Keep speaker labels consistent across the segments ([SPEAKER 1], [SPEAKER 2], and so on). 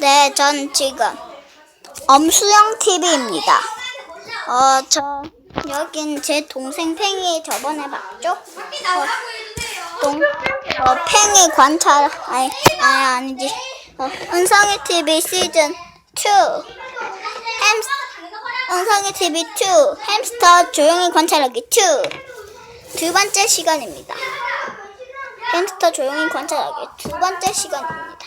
[SPEAKER 1] 네, 전 지금 엄수영 TV입니다. 어, 저 여긴 제 동생 팽이 저번에 봤죠? 어, 동, 어, 팽이 관찰 아니 아니 아니지. 어, 은성이 TV 시즌 2 햄스 은성이 TV 2 햄스터 조용히 관찰하기 2 두 번째 시간입니다. 햄스터 조용히 관찰하기 두 번째 시간입니다.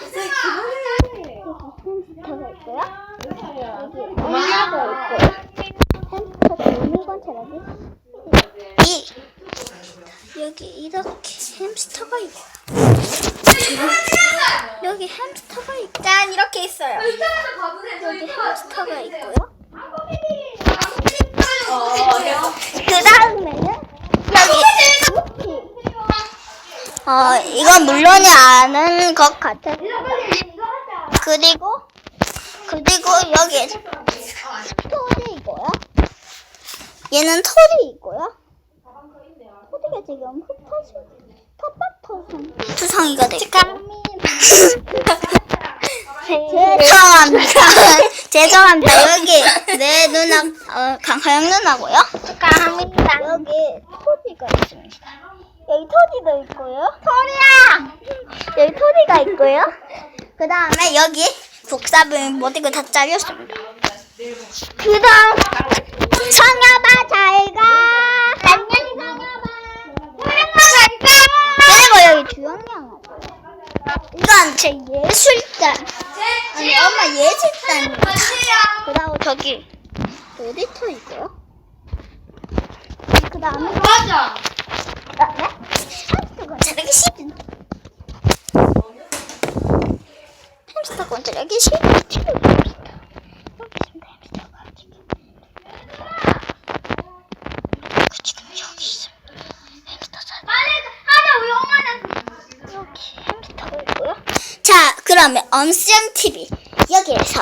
[SPEAKER 1] 햄스터가 있고요. 여기 엄마가 있고요. 햄스터 조용히 관찰하기 이 여기 이렇게 햄스터가 있고요. 여기 햄스터가 있고 짠 이렇게 있어요. 여기 햄스터가 있고요. 그 다음에는 여기 어 이건 물론이 아는 것 같아요. 그리고 그리고 여기 털이 있고요. 얘는 털이 있고요. 토디가 지금 흩어지 텃밭터성 투성이가 됐고 죄송합니다. 죄송합니다. 여기 내 누나 어, 강하영 누나고요. 축하합니다. 여기 토디가 있습니다. 여기 토디도 있고요. 토리야. 여기 토디가 있고요. 그 다음에 여기 복사본 모두가 다 잘렸습니다. 그 다음 성야봐 잘가. 성야봐. 잘가. 그리고 여기 주영양 이건 제 예술단. 아니 엄마 예술단입니다. 그 다음 저기 에디터 있고요. 그 다음에
[SPEAKER 2] 맞아.
[SPEAKER 1] 네? 햄스터 관찰하기 시즌 햄스터 관찰하기 시즌 2 햄스터 여기 있습니다. 햄스터가 지금 그 지금 여기 있습니다. 햄스터 사
[SPEAKER 2] 빨리 하자 우리 엄마는.
[SPEAKER 1] 여기 햄스터가 있고요. 자 그러면 엄수영 TV 여기에서